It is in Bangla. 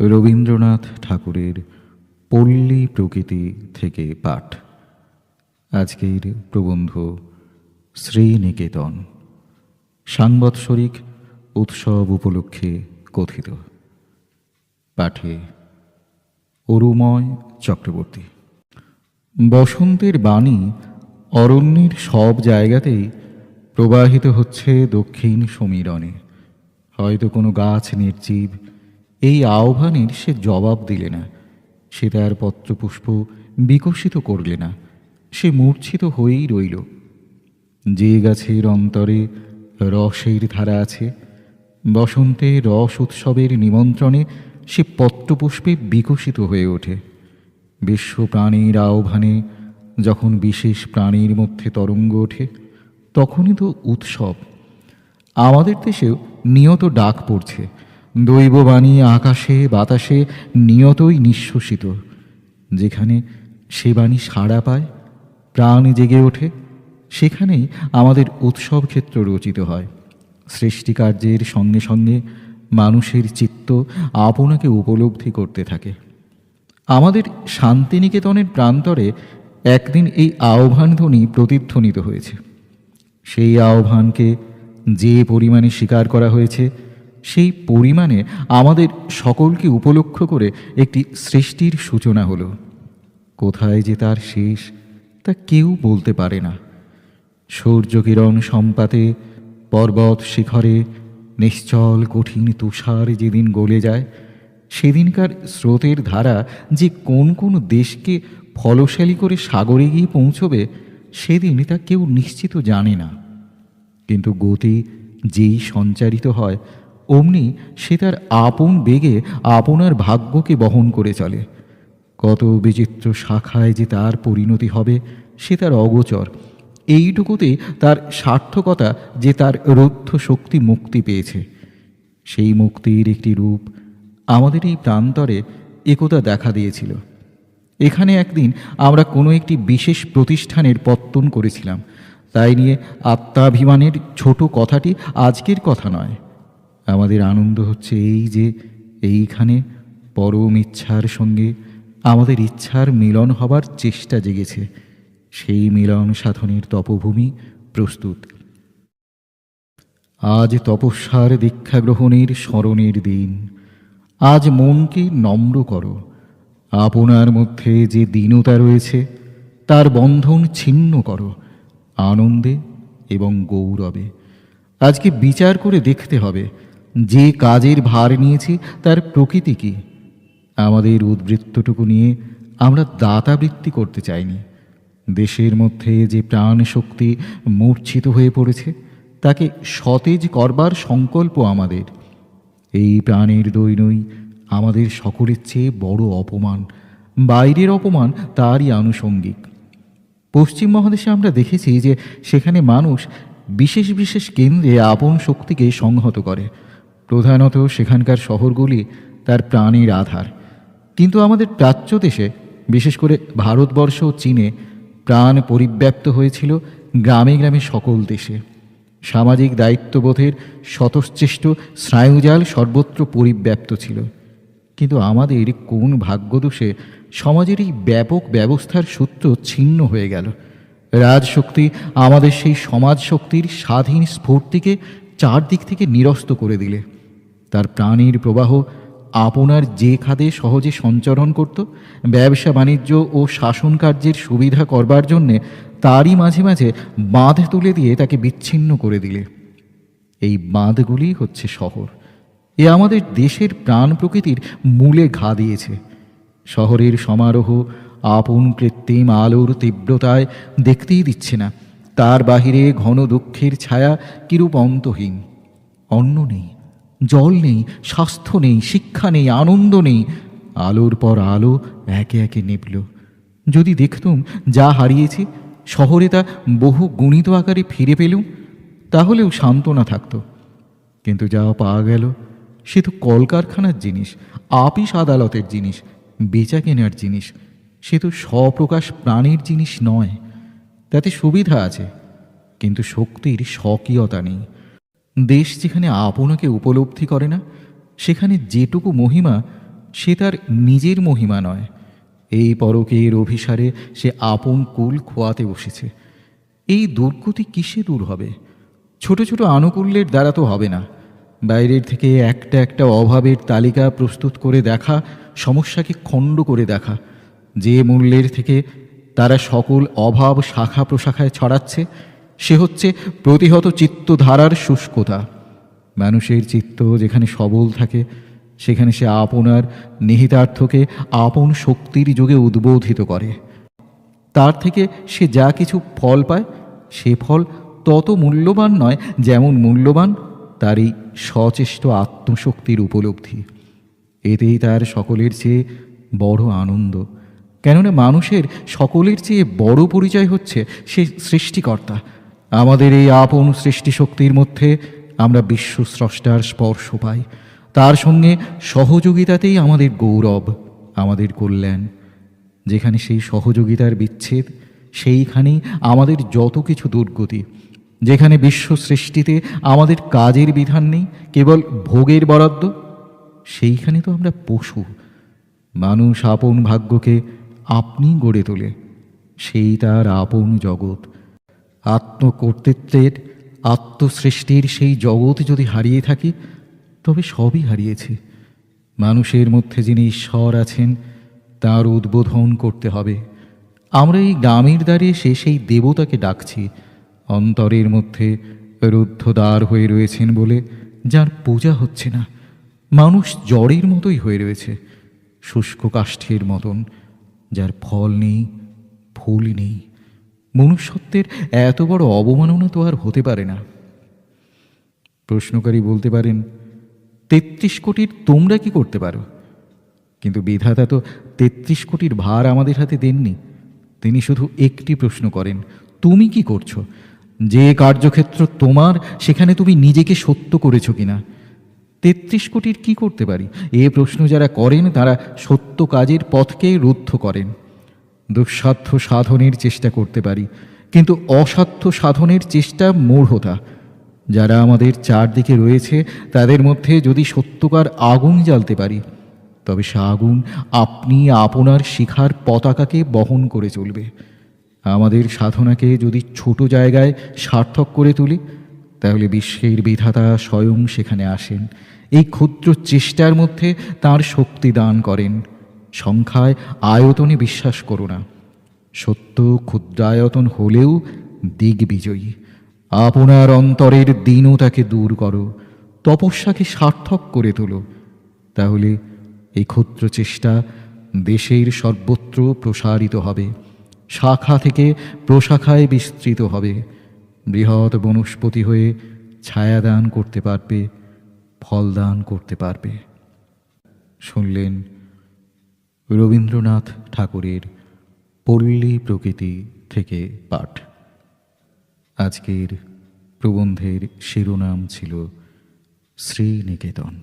রবীন্দ্রনাথ ঠাকুরের পল্লী প্রকৃতি থেকে পাঠ। আজকের প্রবন্ধ শ্রীনিকেতন। সাংবৎসরিক উৎসব উপলক্ষে কথিত। পাঠে অরুময় চক্রবর্তী। বসন্তের বাণী অরণ্যের সব জায়গাতেই প্রবাহিত হচ্ছে দক্ষিণ সমীরণে। হয়তো কোনো গাছ নির্জীব এই আহ্বানের সে জবাব দিলে না। সে তার পত্রপুষ্প বিকশিত করলে না। সে মূর্ছিত হয়েই রইল। যে গাছের অন্তরে রসের ধারা আছে বসন্তে রস উৎসবের নিমন্ত্রণে সে পত্রপুষ্পে বিকশিত হয়ে ওঠে। বিশ্ব প্রাণীর আহ্বানে যখন বিশেষ প্রাণীর মধ্যে তরঙ্গ ওঠে, তখনই তো উৎসব। আমাদের দেশেও নিয়ত ডাক পড়ছে। দৈববাণী আকাশে, বাতাসে নিয়তই নিঃশ্বসিত যেখানে সে বাণী সাড়া পায়, প্রাণ জেগে ওঠে, সেখানেই আমাদের উৎসব ক্ষেত্র রচিত হয়। সৃষ্টিকার্যের সঙ্গে সঙ্গে মানুষের চিত্ত আপনাকে উপলব্ধি করতে থাকে। আমাদের শান্তিনিকেতনের প্রান্তরে একদিন এই আহ্বান ধ্বনি প্রতিধ্বনিত হয়েছে। সেই আহ্বানকে যে পরিমাণে স্বীকার করা হয়েছে সেই পরিমাণে আমাদের সকলকে উপলক্ষ করে একটি সৃষ্টির সূচনা হলো। কোথায় যে তার শেষ, তা কেউ বলতে পারে না। সূর্যকিরণ সম্পাতে, পর্বত শিখরে, নিশ্চল কঠিন তুষার যেদিন গলে যায়, সেদিনকার স্রোতের ধারা যে কোন কোন দেশকে ফলশালী করে সাগরে গিয়ে পৌঁছবে, সেদিন তা কেউ নিশ্চিত জানে না। কিন্তু গতি যেই সঞ্চারিত হয় অমনি সে তার আপন বেগে আপনার ভাগ্যকে বহন করে চলে। কত বিচিত্র শাখায় যে তার পরিণতি হবে, সে তার অগোচর। এইটুকুতে তার সার্থকতা যে তার রুদ্ধ শক্তি মুক্তি পেয়েছে। সেই মুক্তির একটি রূপ আমাদের এই প্রান্তরে একতা দেখা দিয়েছিল। এখানে একদিন আমরা কোনো একটি বিশেষ প্রতিষ্ঠানের পত্তন করেছিলাম। তাই নিয়ে আত্মাভিমানের ছোট কথাটি আজকের কথা নয়। আমাদের আনন্দ হচ্ছে এই যে এইখানে পরম ইচ্ছার সঙ্গে আমাদের ইচ্ছার মিলন হবার চেষ্টা জেগেছে। সেই মিলন সাধনের তপভূমি প্রস্তুত। আজ তপস্যার দীক্ষা গ্রহণের স্মরণের দিন। আজ মনকে নম্র করো। আপনার মধ্যে যে দীনতা রয়েছে, তার বন্ধন ছিন্ন করো আনন্দে এবং গৌরবে। আজকে বিচার করে দেখতে হবে যে কাজের ভার নিয়েছি, তার প্রকৃতি কি? আমাদের উদ্বৃত্তটুকু নিয়ে আমরা দাতাবৃত্তি করতে চাইনি। দেশের মধ্যে যে প্রাণ শক্তি মূর্ছিত হয়ে পড়েছে, তাকে সতেজ করবার সংকল্প আমাদের। এই প্রাণের দৈনই আমাদের সকলের চেয়ে বড় অপমান, বাইরের অপমান তারই আনুষঙ্গিক। পশ্চিম মহাদেশে আমরা দেখেছি যে সেখানে মানুষ বিশেষ বিশেষ কেন্দ্রে আপন শক্তিকে সংহত করে। প্রধানত সেখানকার শহরগুলি তার প্রাণের আধার। কিন্তু আমাদের প্রাচ্য দেশে, বিশেষ করে ভারতবর্ষ ও চীনে, প্রাণ পরিব্যাপ্ত হয়েছিল গ্রামে গ্রামে সকল দেশে। সামাজিক দায়িত্ববোধের স্বতশ্চেষ্ট স্নায়ুজাল সর্বত্র পরিব্যাপ্ত ছিল। কিন্তু আমাদের কোন ভাগ্যদোষে সমাজের এই ব্যাপক ব্যবস্থার সূত্র ছিন্ন হয়ে গেল। রাজশক্তি আমাদের সেই সমাজ শক্তির স্বাধীন স্ফূর্তিকে চারদিক থেকে নিরস্ত করে দিলে। তার প্রাণীর প্রবাহ আপনার যে খাদে সহজে সঞ্চরণ করত, ব্যবসা বাণিজ্য ও শাসন কার্যের সুবিধা করবার জন্যে তারই মাঝে মাঝে বাঁধ তুলে দিয়ে তাকে বিচ্ছিন্ন করে দিলে। এই বাঁধগুলি হচ্ছে শহর। এ আমাদের দেশের প্রাণ প্রকৃতির মূলে ঘা দিয়েছে। শহরের সমারোহ আপন কৃত্রিম আলোর তীব্রতায় দেখতেই দিচ্ছে না। তার বাহিরে ঘন দুঃখের ছায়া কিরূপ অন্তহীন, অন্য নেই। জল নেই, স্বাস্থ্য নেই, শিক্ষা নেই, আনন্দ নেই। আলোর পর আলো একে একে নিবল যদি দেখতুম যা হারিয়েছি, শহরে তা বহু গুণিত আকারে ফিরে পেলুম, তাহলেও সান্ত্বনা থাকতো। কিন্তু যা পাওয়া গেল, সে তো কলকারখানার জিনিস, আপিস আদালতের জিনিস, বেচা কেনার জিনিস, সে তো স্বপ্রকাশ প্রাণের জিনিস নয়। তাতে সুবিধা আছে, কিন্তু শক্তির স্বকীয়তা নেই। দেশ যেখানে আপনাকে উপলব্ধি করে না, সেখানে যেটুকু মহিমা, সে তার নিজের মহিমা নয়। এই পরকের অভিসারে সে আপন কুল খোয়াতে বসেছে। এই দুর্গতি কিসে দূর হবে? ছোট ছোট আনুকূল্যের দ্বারা তো হবে না। বাইরের থেকে একটা একটা অভাবের তালিকা প্রস্তুত করে দেখা, সমস্যাকে খণ্ড করে দেখা। যে মূল্যের থেকে তারা সকল অভাব শাখা প্রশাখায় ছড়াচ্ছে সে হচ্ছে প্রতিহত চিত্তধারার শুষ্কতা। মানুষের চিত্ত যেখানে সবল থাকে, সেখানে সে আপনার নিহিতার্থকে আপন শক্তির যোগে উদ্বোধিত করে। তার থেকে সে যা কিছু ফল পায়, সে ফল তত মূল্যবান নয় যেমন মূল্যবান তার এই সচেষ্ট আত্মশক্তির উপলব্ধি। এতেই তার সকলের চেয়ে বড় আনন্দ। কেননা মানুষের সকলের চেয়ে বড় পরিচয় হচ্ছে সে সৃষ্টিকর্তা। আমাদের এই আপন সৃষ্টিশক্তির মধ্যে আমরা বিশ্ব স্রষ্টার স্পর্শ পাই। তার সঙ্গে সহযোগিতাতেই আমাদের গৌরব, আমাদের কল্যাণ। যেখানে সেই সহযোগিতার বিচ্ছেদ, সেইখানেই আমাদের যত কিছু দুর্গতি। যেখানে বিশ্ব সৃষ্টিতে আমাদের কাজের বিধান নেই, কেবল ভোগের বরাদ্দ, সেইখানে তো আমরা পশু। মানুষ আপন ভাগ্যকে আপনি গড়ে তোলে, সেই তার আপন জগৎ। আত্মকর্তৃত্বের আত্মসৃষ্টির সেই জগৎ যদি হারিয়ে থাকি, তবে সবই হারিয়েছে। মানুষের মধ্যে যিনি ঈশ্বর আছেন, তার উদ্বোধন করতে হবে। আমরা এই গ্রামের দ্বারে সে সেই দেবতাকে ডাকছি। অন্তরের মধ্যে রুদ্ধদ্বার হয়ে রয়েছেন বলে যার পূজা হচ্ছে না। মানুষ জড়ের মতোই হয়ে রয়েছে, শুষ্ক কাষ্ঠের মতন, যার ফল নেই, ফুল নেই। মনুষ্যত্বের এত বড় অবমাননা তো আর হতে পারে না। প্রশ্নকারী বলতে পারেন, তেত্রিশ কোটির তোমরা কি করতে পারো? কিন্তু বিধাতা তো তেত্রিশ কোটির ভার আমাদের হাতে দেননি। তিনি শুধু একটি প্রশ্ন করেন, তুমি কি করছ? যে কার্যক্ষেত্র তোমার, সেখানে তুমি নিজেকে সত্য করেছ কিনা? তেত্রিশ কোটির কি করতে পারি? এ প্রশ্ন যারা করেন, তারা সত্য কাজের পথকে রুদ্ধ করেন। দুঃসাধ্য সাধনের চেষ্টা করতে পারি। কিন্তু অসাধ্য সাধনের চেষ্টা মূঢ়তা। যারা আমাদের চারদিকে রয়েছে, তাদের মধ্যে যদি সত্যকার আগুন জ্বালতে পারি, তবে সে আগুন আপনি আপনার শিখার পতাকাকে বহন করে চলবে। আমাদের সাধনাকে যদি ছোট জায়গায় সার্থক করে তুলি, তাহলে বিশ্বের বিধাতা স্বয়ং সেখানে আসেন। এই ক্ষুদ্র চেষ্টার মধ্যে তার শক্তি দান করেন। সংখ্যায় আয়তনে বিশ্বাস করো না। সত্য ক্ষুদ্রায়তন হলেও দিগ্বিজয়ী আপনার অন্তরের দিনও তাকে দূর করো, তপস্যাকে সার্থক করে তোলো। তাহলে এই ক্ষুদ্র চেষ্টা দেশের সর্বত্র প্রসারিত হবে, শাখা থেকে প্রশাখায় বিস্তৃত হবে। বৃহৎ বনস্পতি হয়ে ছায়াদান করতে পারবে, ফলদান করতে পারবে। শুনলেন? রবীন্দ্রনাথ ঠাকুরের পল্লী প্রকৃতি থেকে পাঠ। আজকের প্রবন্ধের শিরোনাম ছিল শ্রীনিকেতন।